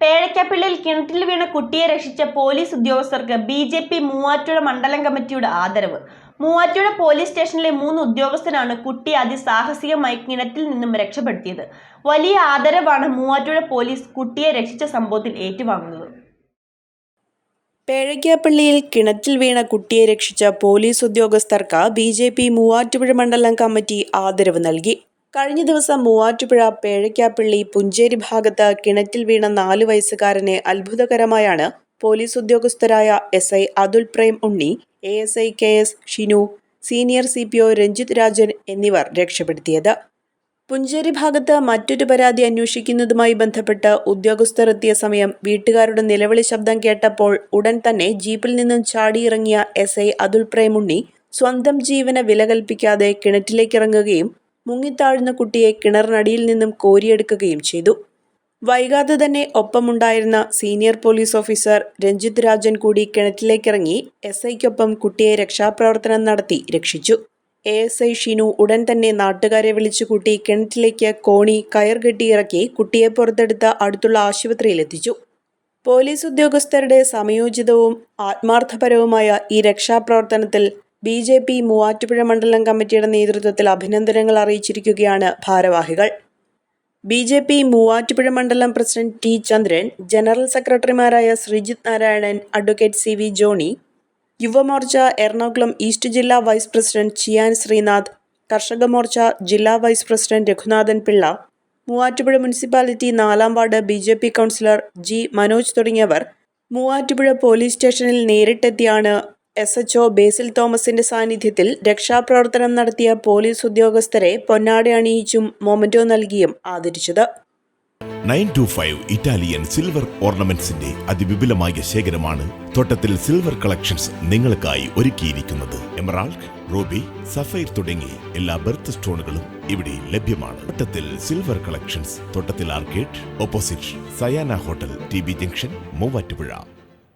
പേഴയ്ക്കപ്പള്ളിയിൽ കിണറ്റിൽ വീണ കുട്ടിയെ രക്ഷിച്ച പോലീസ് ഉദ്യോഗസ്ഥർക്ക് ബി ജെ പി മൂവാറ്റുപുഴ മണ്ഡലം കമ്മിറ്റിയുടെ ആദരവ്. മൂവാറ്റുപുഴ പോലീസ് സ്റ്റേഷനിലെ മൂന്ന് ഉദ്യോഗസ്ഥരാണ് കുട്ടിയെ അതിസാഹസികമായി കിണറ്റിൽ നിന്നും രക്ഷപ്പെടുത്തിയത്. വലിയ ആദരവാണ് മൂവാറ്റുപുഴ പോലീസ് കുട്ടിയെ രക്ഷിച്ച സംഭവത്തിൽ ഏറ്റുവാങ്ങുന്നത്. പേഴയ്ക്കാപ്പള്ളിയിൽ കിണറ്റിൽ വീണ കുട്ടിയെ രക്ഷിച്ച പോലീസ് ഉദ്യോഗസ്ഥർക്ക് ബി ജെ പി മൂവാറ്റുപുഴ മണ്ഡലം കമ്മിറ്റി ആദരവ് നൽകി. കഴിഞ്ഞ ദിവസം മൂവാറ്റുപുഴ പേഴയ്ക്കാപ്പള്ളി പുഞ്ചേരി ഭാഗത്ത് കിണറ്റിൽ വീണ നാലു വയസ്സുകാരനെ അത്ഭുതകരമായാണ് police ഉദ്യോഗസ്ഥരായ S I Athul Prem Unni A S I K S Shinu senior C P O Ranjith Rajan എന്നിവർ രക്ഷപ്പെടുത്തിയത്. പുഞ്ചേരി ഭാഗത്ത് മറ്റൊരു പരാതി അന്വേഷിക്കുന്നതുമായി ബന്ധപ്പെട്ട് ഉദ്യോഗസ്ഥർ എത്തിയ സമയം വീട്ടുകാരുടെ നിലവിളി ശബ്ദം കേട്ടപ്പോൾ ഉടൻ തന്നെ ജീപ്പിൽ നിന്നും ചാടിയിറങ്ങിയ എസ് ഐ അതുൽ പ്രേമുണ്ണി സ്വന്തം ജീവന് വില കൽപ്പിക്കാതെ കിണറ്റിലേക്കിറങ്ങുകയും മുങ്ങിത്താഴുന്ന കുട്ടിയെ കിണറിനടിയിൽ നിന്നും കോരിയെടുക്കുകയും ചെയ്തു. വൈകാതെ തന്നെ ഒപ്പമുണ്ടായിരുന്ന senior police officer Ranjith Rajan കൂടി കിണറ്റിലേക്കിറങ്ങി എസ് ഐക്കൊപ്പം കുട്ടിയെ രക്ഷാപ്രവർത്തനം നടത്തി രക്ഷിച്ചു. എ എസ് ഐ ഷിനു ഉടൻ തന്നെ നാട്ടുകാരെ വിളിച്ചു വിളിച്ചുകൂട്ടി കിണറ്റിലേക്ക് കോണി കയർ കെട്ടിയിറക്കി കുട്ടിയെ പുറത്തെടുത്ത അടുത്തുള്ള ആശുപത്രിയിലെത്തിച്ചു. പോലീസ് ഉദ്യോഗസ്ഥരുടെ സമയോചിതവും ആത്മാർത്ഥപരവുമായ ഈ രക്ഷാപ്രവർത്തനത്തിൽ ബി ജെ പി മൂവാറ്റുപുഴ മണ്ഡലം കമ്മിറ്റിയുടെ നേതൃത്വത്തിൽ അഭിനന്ദനങ്ങൾ അറിയിച്ചിരിക്കുകയാണ് ഭാരവാഹികൾ. ബി ജെ പി മൂവാറ്റുപുഴ മണ്ഡലം പ്രസിഡന്റ് ടി ചന്ദ്രൻ ജനറൽ സെക്രട്ടറിമാരായ Sreejith Narayanan advocate C V Johny Yuvamorcha Ernakulam east ജില്ലാ വൈസ് പ്രസിഡന്റ് ചിയാൻ ശ്രീനാഥ് കർഷക മോർച്ച ജില്ലാ vice president Raghunathan Pillai Muvattupuzha municipality നാലാം ward B J P councillor G Manoj തുടങ്ങിയവർ മൂവാറ്റുപുഴ പോലീസ് സ്റ്റേഷനിൽ നേരിട്ടെത്തിയാണ് S H O ബേസിൽ തോമസിന്റെ സാന്നിധ്യത്തിൽ രക്ഷാപ്രവർത്തനം നടത്തിയ പോലീസ് ഉദ്യോഗസ്ഥരെ പൊന്നാട അണിയിച്ചും മൊമന്റോ നൽകിയും ആദരിച്ചത്. Nine two five Italian silver ഓർണമെന്റ്സിന്റെ അതിവിപുലമായ ശേഖരമാണ് തോട്ടത്തിൽ സിൽവർ കളക്ഷൻസ് നിങ്ങൾക്കായി ഒരുക്കിയിരിക്കുന്നത്. എമറാൾഡ് റൂബി സഫൈർ തുടങ്ങി എല്ലാ ബെർത്ത് സ്റ്റോണുകളും ഇവിടെ ലഭ്യമാണ്. Thottathil silver collections Thottathil arcade opposite Sayana hotel T B junction Muvattupuzha.